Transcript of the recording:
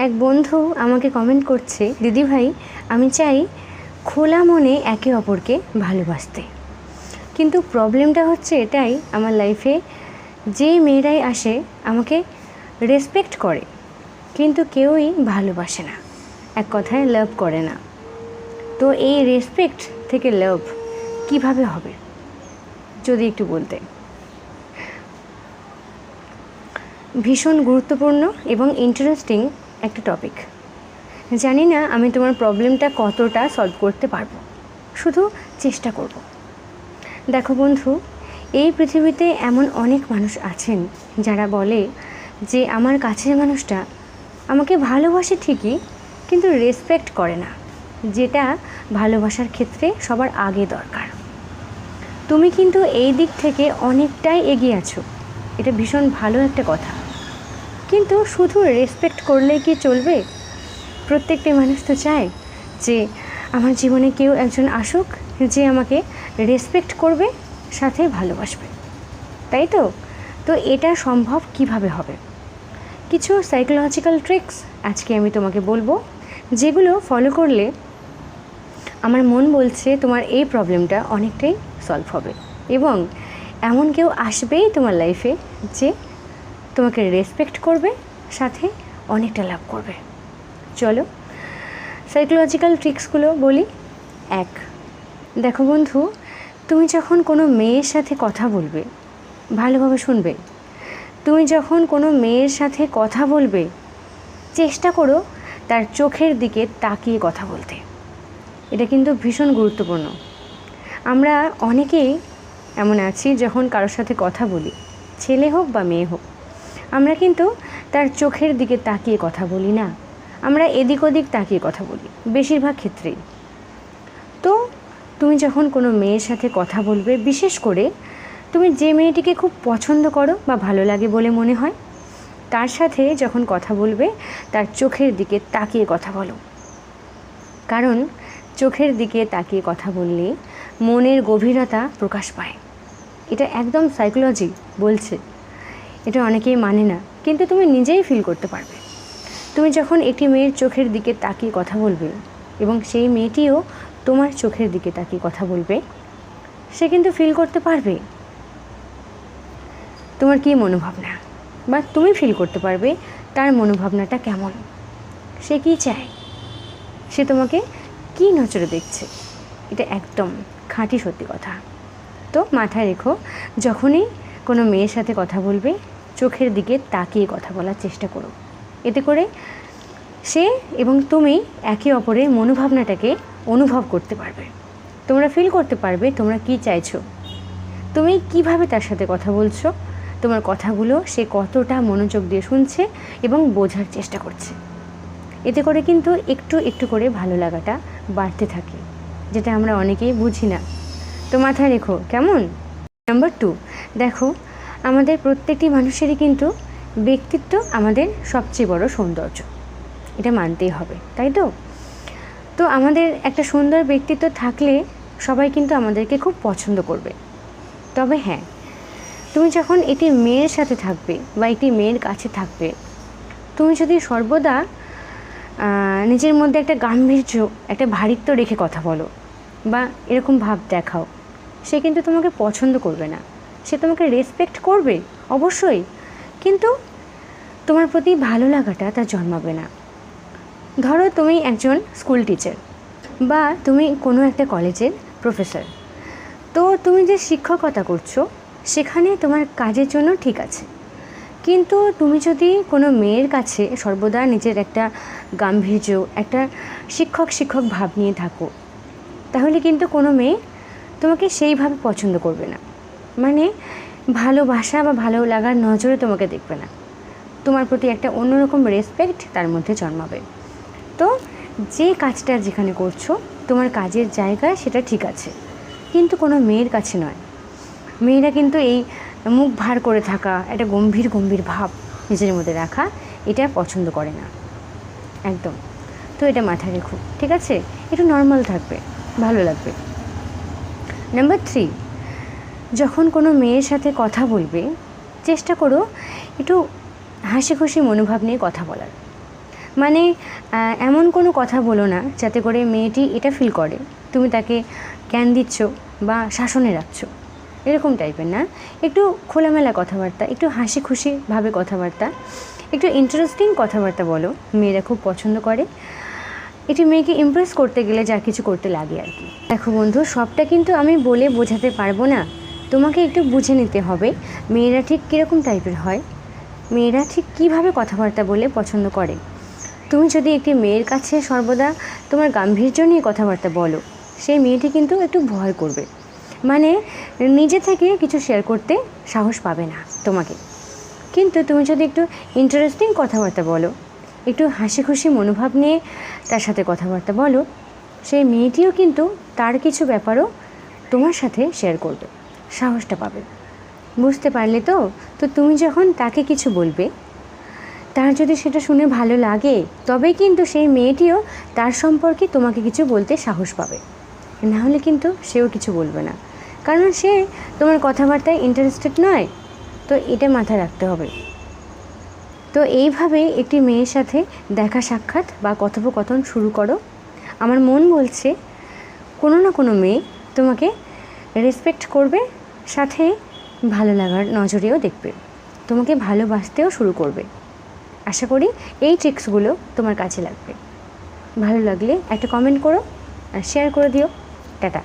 এক বন্ধু আমাকে কমেন্ট করছে, দিদি ভাই, আমি চাই খোলা মনে একে অপরকে ভালোবাসতে। কিন্তু প্রবলেমটা হচ্ছে এটাই, আমার লাইফে যে মেয়েরাই আসে, আমাকে রেসপেক্ট করে, কিন্তু কেউই ভালোবাসে না। এক কথায় লাভ করে না। তো এই রেসপেক্ট থেকে লাভ কীভাবে হবে? যদি একটু বলতে। ভীষণ গুরুত্বপূর্ণ এবং ইন্টারেস্টিং একটা টপিক জানি না আমি তোমার প্রবলেমটা কতটা সলভ করতে পারব। শুধু চেষ্টা করব। দেখো বন্ধু, এই পৃথিবীতে এমন অনেক মানুষ আছেন যারা বলে যে আমার কাছের মানুষটা আমাকে ভালোবাসে ঠিকই, কিন্তু রেসপেক্ট করে না। যেটা ভালোবাসার ক্ষেত্রে সবার আগে দরকার। তুমি কিন্তু এই দিক থেকে অনেকটাই এগিয়ে আছো। এটা ভীষণ ভালো একটা কথা। কিন্তু শুধু রেসপেক্ট করলে কি চলবে? প্রত্যেকটি মানুষ তো চায় যে আমার জীবনে কেউ একজন আসুক যে আমাকে রেসপেক্ট করবে, সাথে ভালোবাসবে। তাই তো? তো এটা সম্ভব কীভাবে হবে? কিছু সাইকোলজিক্যাল ট্রিক্স আজকে আমি তোমাকে বলব, যেগুলো ফলো করলে আমার মন বলছে তোমার এই প্রবলেমটা অনেকটাই সলভ হবে। এবং এমন কেউ আসবেই তোমার লাইফে যে তোমাকে রেসপেক্ট করবে, সাথে অনেকটা লাভ করবে। চলো সাইকোলজিক্যাল ট্রিক্সগুলো বলি। এক, দেখো বন্ধু, তুমি যখন কোনো মেয়ের সাথে কথা বলবে, ভালোভাবে শুনবে। তুমি যখন কোনো মেয়ের সাথে কথা বলবে, চেষ্টা করো তার চোখের দিকে তাকিয়ে কথা বলতে। এটা কিন্তু ভীষণ গুরুত্বপূর্ণ। আমরা অনেকেই এমন আছি যখন কারোর সাথে কথা বলি, ছেলে হোক বা মেয়ে হোক, আমরা কিন্তু তার চোখের দিকে তাকিয়ে কথা বলি না। আমরা এদিক ওদিক তাকিয়ে কথা বলি, বেশিরভাগ ক্ষেত্রেই। তো, তুমি যখন কোনো মেয়ের সাথে কথা বলবে, বিশেষ করে তুমি যে মেয়েটিকে খুব পছন্দ করো বা ভালো লাগে বলে মনে হয়, তার সাথে যখন কথা বলবে, তার চোখের দিকে তাকিয়ে কথা বলো। কারণ, চোখের দিকে তাকিয়ে কথা বললে মনের গভীরতা প্রকাশ পায়। এটা একদম সাইকোলজি বলছে। এটা অনেকেই মানে না। কিন্তু তুমি নিজেই ফিল করতে পারবে। তুমি যখন একটি মেয়ের চোখের দিকে তাকিয়ে কথা বলবে এবং সেই মেয়েটিও তোমার চোখের দিকে তাকিয়ে কথা বলবে, সে কিন্তু ফিল করতে পারবে। তোমার কী মনোভাবনা? বা তুমি ফিল করতে পারবে তার মনোভাবনাটা কেমন? সে কী চায়? সে তোমাকে কী নজরে দেখছে? এটা একদম খাঁটি সত্যি কথা। তো মাথায় রেখো, যখনই কোনো মেয়ের সাথে কথা বলবে চোখের দিকে তাকিয়ে কথা বলার চেষ্টা করো। এতে করে সে এবং তুমি একে অপরের মনোভাবনাটাকে অনুভব করতে পারবে। তোমরা ফিল করতে পারবে তোমরা কি চাইছো। তুমি কীভাবে তার সাথে কথা বলছো, তোমার কথাগুলো সে কতটা মনোযোগ দিয়ে শুনছে এবং বোঝার চেষ্টা করছে। এতে করে কিন্তু একটু একটু করে ভালো লাগাটা বাড়তে থাকে, যেটা আমরা অনেকেই বুঝি না। তো মাথায় রেখো, কেমন? নাম্বার টু দেখো আমাদের প্রত্যেকটি মানুষেরই কিন্তু ব্যক্তিত্ব আমাদের সবচেয়ে বড় সৌন্দর্য। এটা মানতেই হবে, তাই তো? তো আমাদের একটা সুন্দর ব্যক্তিত্ব থাকলে সবাই কিন্তু আমাদেরকে খুব পছন্দ করবে। তবে হ্যাঁ তুমি যখন একটি মেয়ের সাথে থাকবে বা একটি মেয়ের কাছে থাকবে, তুমি যদি সর্বদা নিজের মধ্যে একটা গাম্ভীর্য, একটা ভারিত্ব রেখে কথা বলো বা এরকম ভাব দেখাও, সে কিন্তু তোমাকে পছন্দ করবে না। সে তোমাকে রেসপেক্ট করবে? অবশ্যই। কিন্তু তোমার প্রতি ভালো লাগাটা তা জন্মাবে না। ধরো তুমি একজন স্কুল টিচার বা তুমি কোনো একটা কলেজের প্রফেসর তো তুমি যে শিক্ষকতা করছ, সেখানে তোমার কাজের জন্য ঠিক আছে। কিন্তু তুমি যদি কোনো মেয়ের কাছে সর্বদা নিজের একটা গাম্ভীর্য, একটা শিক্ষক শিক্ষক ভাব নিয়ে থাকো, তাহলে কিন্তু কোনো মেয়ে তোমাকে সেইভাবে পছন্দ করবে না। মানে ভালোবাসা বা ভালো লাগার নজরে তোমাকে দেখবে না। তোমার প্রতি একটা অন্যরকম রেসপেক্ট তার মধ্যে জন্মাবে। তো যে কাজটা যেখানে করছ, তোমার কাজের জায়গায় সেটা ঠিক আছে। কিন্তু কোনো মেয়ের কাছে নয়। মেয়েরা কিন্তু এই মুখ ভার করে থাকা, একটা গম্ভীর গম্ভীর ভাব নিজের মধ্যে রাখা, এটা পছন্দ করে না। একদম। তো এটা মাথায় রেখো, ঠিক আছে? একটু নর্মাল থাকবে, ভালো লাগবে। নাম্বার থ্রি যখন কোনো মেয়ের সাথে কথা বলবে, চেষ্টা করো একটু হাসি খুশি মনোভাব নিয়ে কথা বলার। মানে এমন কোনো কথা বলো না যাতে করে মেয়েটি এটা ফিল করে। তুমি তাকে জ্ঞান দিচ্ছ বা শাসনে রাখছো। এরকম টাইপের না? একটু খোলামেলা কথাবার্তা, একটু হাসি খুশিভাবে কথাবার্তা, একটু ইন্টারেস্টিং কথাবার্তা বলো। মেয়েরা খুব পছন্দ করে। এটি মেয়েকে ইমপ্রেস করতে গেলে যা কিছু করতে লাগে আর কি। দেখো বন্ধু, সবটা কিন্তু আমি বলে বোঝাতে পারব না। তোমাকে একটু বুঝে নিতে হবে, মেয়েরা ঠিক কীরকম টাইপের হয়? মেয়েরা ঠিক কীভাবে কথাবার্তা বলে পছন্দ করে? তুমি যদি একটি মেয়ের কাছে সর্বদা তোমার গাম্ভীর্য নিয়ে কথাবার্তা বলো, সেই মেয়েটি কিন্তু একটু ভয় করবে। মানে নিজে থেকে কিছু শেয়ার করতে সাহস পাবে না তোমাকে। কিন্তু তুমি যদি একটু ইন্টারেস্টিং কথাবার্তা বলো, একটু হাসি খুশি মনোভাব নিয়ে তার সাথে কথাবার্তা বলো, সেই মেয়েটিও কিন্তু তার কিছু ব্যাপারও তোমার সাথে শেয়ার করবে। সাহসটা পাবে। বুঝতে পারলে তো? তো তুমি যখন তাকে কিছু বলবে, তার যদি সেটা শুনে ভালো লাগে তবে কিন্তু সেই মেয়েটিও তার সম্পর্কে তোমাকে কিছু বলতে সাহস পাবে। না হলে কিন্তু সেও কিছু বলবে না। কারণ সে তোমার কথাবার্তায় ইন্টারেস্টেড নয়, তো এটা মাথায় রাখতে হবে। তো এইভাবে একটি মেয়ের সাথে দেখা সাক্ষাৎ বা কথোপকথন শুরু করো। আমার মন বলছে, কোনো না কোনো মেয়ে তোমাকে রেসপেক্ট করবে সাথে ভালো লাগার নজরেও দেখবে। তোমাকে ভালোবাসতেও শুরু করবে। আশা করি এই ট্রিক্সগুলো তোমার কাছে লাগবে। ভালো লাগলে একটা কমেন্ট করো আর শেয়ার করে দিও। টাটা।